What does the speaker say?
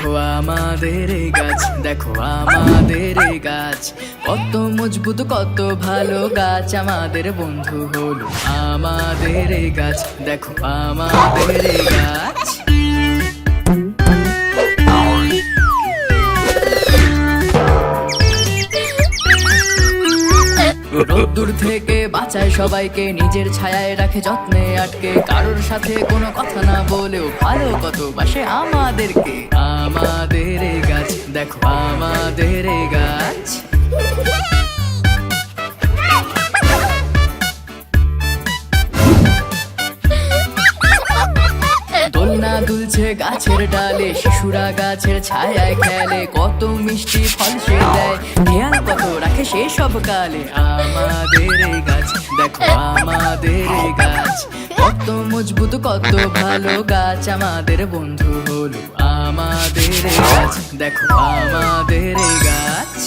দেখো আমাদের গাছ, দেখো আমাদের গাছ। কত মজবুত, কত ভালো গাছ, আমাদের বন্ধু হলো আমাদের গাছ। দেখো আমাদের গাছ। রোদ্দুর থেকে বাঁচায় সবাইকে, নিজের ছায়ায় রাখে যত্নে আটকে। কারোর সাথে কোনো কথা না বলেও ভালো কত বাসে আমাদেরকে। আমাদের গাছ, দেখো আমাদের গাছ। দোলনা দুলছে গাছের ডালে, শিশুরা গাছের ছায়ায় খেলে। কত মিষ্টি ফল সে দেয়। খেয়াল সবকালে আমাদের গাছ। দেখো আমাদের গাছ। কত মজবুত, কত ভালো গাছ আমাদের বন্ধু হলো আমাদের গাছ। দেখো আমাদের গাছ।